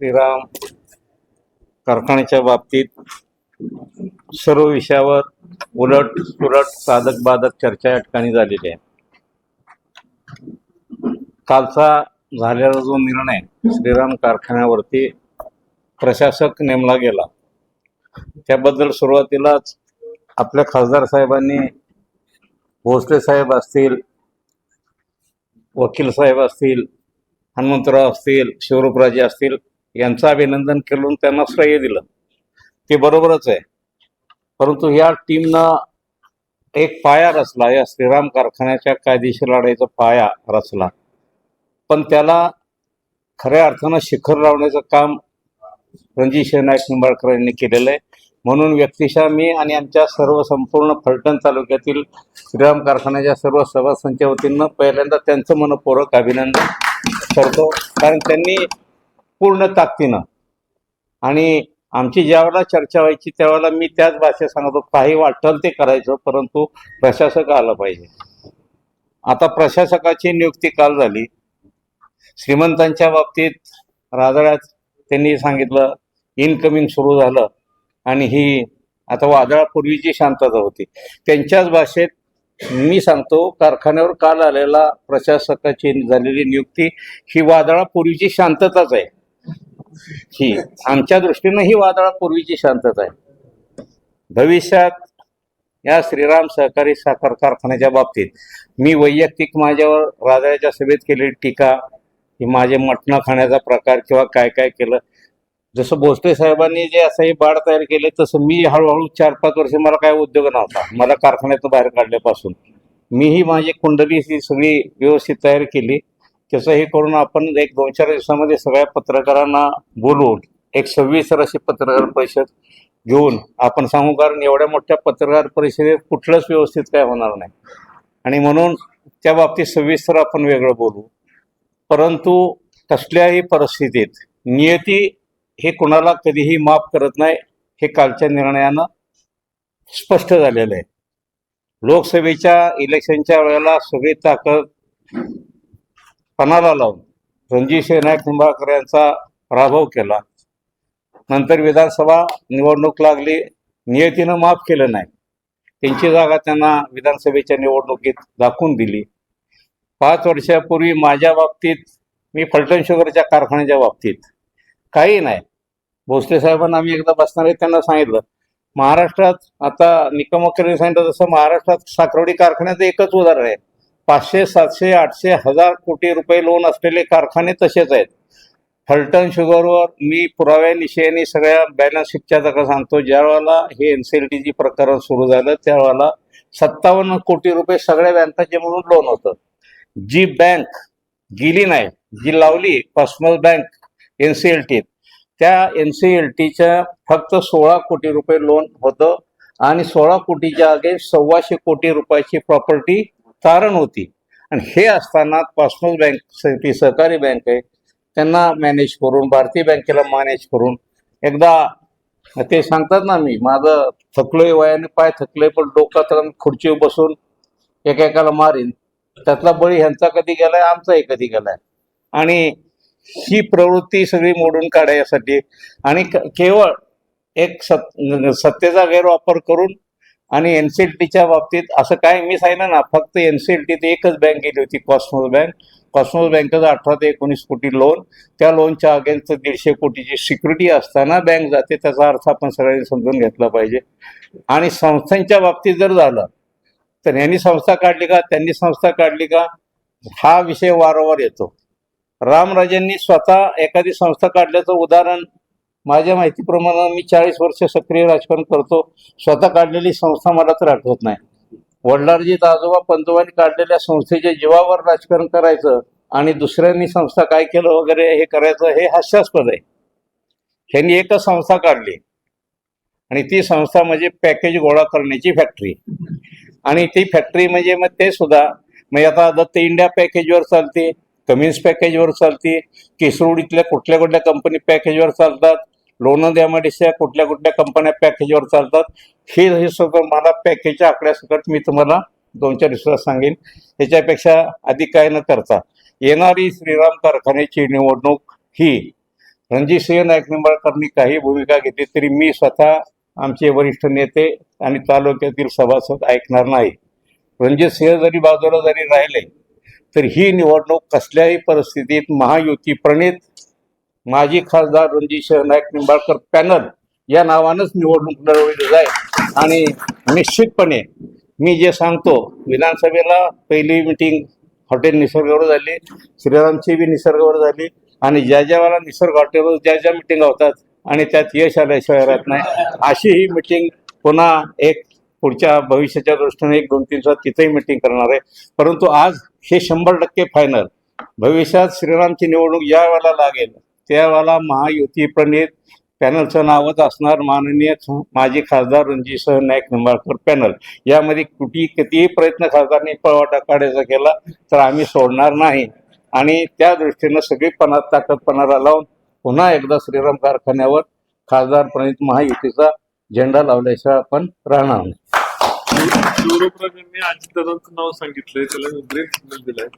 श्रीराम कारखान्याच्या बाबतीत सर्व विषयावर उलट सुलट साधक बाधक चर्चा या ठिकाणी झालेली आहे. कालचा झालेला जो निर्णय श्रीराम कारखान्यावरती प्रशासक नेमला गेला त्याबद्दल सुरुवातीलाच आपल्या खासदार साहेबांनी भोसले साहेब असतील वकील साहेब असतील हनुमंतराव असतील शिवरूपराजे असतील यांचं अभिनंदन केलं त्यांना श्रेय दिलं. ते बरोबरच आहे. परंतु या टीमनं एक पाया रचला या श्रीराम कारखान्याच्या कायदेशीर लढाईचा पाया रचला. पण त्याला खऱ्या अर्थानं शिखर लावण्याचं काम रणजित नाईक निंबाळकर यांनी केलेलं आहे. म्हणून व्यक्तिशः मी आणि आमच्या सर्व संपूर्ण फलटण तालुक्यातील श्रीराम कारखान्याच्या सर्व सभासदांच्या वतीनं पहिल्यांदा त्यांचं मनपूर्वक अभिनंदन करतो. कारण त्यांनी पूर्ण ताकदीनं. आणि आमची ज्यावेळेला चर्चा व्हायची त्यावेळेला मी त्याच भाषेत सांगतो काही वाटल ते करायचं परंतु प्रशासक आलं पाहिजे. आता प्रशासकाची नियुक्ती काल झाली. श्रीमंतांच्या बाबतीत राजळ्यात त्यांनी सांगितलं इनकमिंग सुरू झालं आणि ही आता वादळापूर्वीची शांतता होती. त्यांच्याच भाषेत मी सांगतो कारखान्यावर काल आलेला प्रशासकाची झालेली नियुक्ती ही वादळापूर्वीची शांतताच आहे. ही आमच्या दृष्टीनं ही वादळापूर्वीची शांतता आहे. भविष्यात या श्रीराम सहकारी साखर कारखान्याच्या बाबतीत मी वैयक्तिक माझ्यावर राजाच्या सभेत केलेली टीका की माझे मटणं खाण्याचा प्रकार किंवा काय काय केलं. जसं भोसले साहेबांनी जे असं हे बाड तयार केले तसं मी हळूहळू चार पाच वर्ष मला काय उद्योग नव्हता. मला कारखान्यातून बाहेर काढल्यापासून. मीही माझी कुंडली ही सगळी व्यवस्थित तयार केली. त्याचं हे करून आपण एक दोन चार दिवसामध्ये सगळ्या पत्रकारांना बोलवून एक सव्वीसर अशी पत्रकार परिषद घेऊन आपण सांगू कारण एवढ्या मोठ्या पत्रकार परिषदेत कुठलंच व्यवस्थित काय होणार नाही. आणि म्हणून त्या बाबतीत सविस्तर आपण वेगळं बोलू. परंतु कसल्याही परिस्थितीत नियती हे कुणाला कधीही माफ करत नाही हे कालच्या निर्णयानं स्पष्ट झालेलं आहे. लोकसभेच्या इलेक्शनच्या वेळेला सगळी ताकद पणाला लावून. रणजित नाईक निंबाळकर यांचा पराभव केला. नंतर विधानसभा निवडणूक लागली. नियतीनं माफ केलं नाही. त्यांची जागा त्यांना विधानसभेच्या निवडणुकीत दाखवून दिली. पाच वर्षापूर्वी माझ्या बाबतीत मी फलटण शुगरच्या कारखान्याच्या बाबतीत. काही नाही. भोसले साहेबांना आम्ही एकदा बसणार त्यांना सांगितलं. महाराष्ट्रात आता निकमकरी सांगितलं तसं महाराष्ट्रात साखरवडी कारखान्याचं एकच उदाहरण आहे. पाचशे सातशे आठशे हजार कोटी रुपये लोन असलेले कारखाने तसेच आहेत. हल्टन शुगरवर मी पुराव्यानिशयाने सगळ्या बॅलन्स शीटच्या जागा सांगतो. ज्या वेळेला हे एन सी एल टीची प्रकरण सुरू झालं त्यावेळेला सत्तावन्न कोटी रुपये सगळ्या बँकाचे म्हणून लोन होतं. जी बँक गेली नाही जी लावली personal bank N C L टीत त्या एन सी एल टीच्या फक्त सोळा कोटी रुपये लोन होतं आणि सोळा कोटीच्या आगे सव्वाशे कोटी रुपयाची प्रॉपर्टी तारण होती. आणि हे असताना पर्सनल बँक ती सहकारी बँक आहे त्यांना मॅनेज करून भारतीय बँकेला मॅनेज करून एकदा ते सांगतात ना मी माझं थकलोय वयाने पाय थकलोय पण डोक्यात राहून खुर्चीवर बसून एकेकाला मारीन. त्यातला बळी ह्यांचा कधी गेलाय आमचाही कधी गेलाय. आणि ही प्रवृत्ती सगळी मोडून काढायसाठी आणि क- केवळ एक सत सत्तेचा गैरवापर करून आणि एन सी एल टीच्या बाबतीत असं काय मी सांगितलं ना फक्त एन सी एल टीत एकच बँक गेली होती कॉस्मोस बँक कॉस्मोस बँकेचं अठरा ते एकोणीस कोटी लोन त्या लोनच्या अगेन्स्ट दीडशे कोटीची सिक्युरिटी असताना बँक जाते त्याचा अर्थ आपण सगळ्यांनी समजून घेतला पाहिजे. आणि संस्थांच्या बाबतीत जर झालं तर यांनी संस्था काढली का? त्यांनी संस्था काढली का? हा विषय वारंवार येतो. रामराजेंनी स्वतः एखादी संस्था काढल्याचं उदाहरण माझ्या माहितीप्रमाणे मी चाळीस वर्ष सक्रिय राजकारण करतो. स्वतः काढलेली संस्था मला तर आठवत नाही. वडिलांजीत आजोबा पंतोबांनी काढलेल्या संस्थेच्या जीवावर राजकारण करायचं आणि दुसऱ्यांनी संस्था काय केलं वगैरे हे करायचं हे हास्यास्पद आहे. ह्यांनी एकच संस्था काढली. आणि ती संस्था म्हणजे पॅकेज गोळा करण्याची फॅक्टरी. आणि ती फॅक्टरी म्हणजे मग ते सुद्धा. म्हणजे आता दत्त इंडिया पॅकेजवर चालते कमिन्स पॅकेजवर चालते केसरोडीतल्या कुठल्या कुठल्या कंपनी पॅकेजवर चालतात लोणंद द्यामध्ये कुठल्या कुठल्या कंपन्या पॅकेजवर चालतात. हे हे सगळं मला पॅकेजच्या आकड्यासकट मी तुम्हाला दोन चार दिवसात सांगेन. याच्यापेक्षा अधिक काय न करता. येणारी श्रीराम कारखान्याची निवडणूक ही रणजितसिंह नाईक निंबाळकरनी काही भूमिका घेतली तरी मी स्वतः आमचे वरिष्ठ नेते आणि तालुक्यातील सभासद ऐकणार नाही. रणजितसिंह जरी बाजूला जरी राहिले तर ही निवडणूक कसल्याही परिस्थितीत महायुती प्रणित माजी खासदार रणजित नाईक निंबाळकर पॅनल या नावानंच निवडणूक लढवली जाईल. आणि निश्चितपणे मी जे सांगतो विधानसभेला पहिली मिटिंग हॉटेल निसर्गावर झाली श्रीरामची बी निसर्गावर झाली आणि ज्या ज्या वेळेला निसर्ग हॉटेलवर ज्या ज्या मिटिंगा होतात आणि त्यात यश आल्याशिवाय राहत नाही अशी ही मिटिंग पुन्हा एक पुढच्या भविष्याच्या दृष्टीने एक दोन तीन दिवसात तिथेही मिटिंग करणार आहे. परंतु आज हे शंभर टक्के फायनल भविष्यात श्रीरामची निवडणूक या वेळेला लागेल. त्यावेळेला महायुती प्रणित पॅनलचं नावच असणार माननीय माजी खासदार रणजितसिंह नाईक निंबाळकर पॅनल. यामध्ये कुठे कितीही प्रयत्न खासदारांनी पळवाटा काढायचा केला तर आम्ही सोडणार नाही. आणि त्या दृष्टीनं सगळीपणा ताकदपणाला लावून पुन्हा एकदा श्रीराम कारखान्यावर खासदार प्रणित महायुतीचा झेंडा लावल्याशिवाय आपण राहणार नाही. नाव सांगितलंय त्याला ग्रेट दिलाय.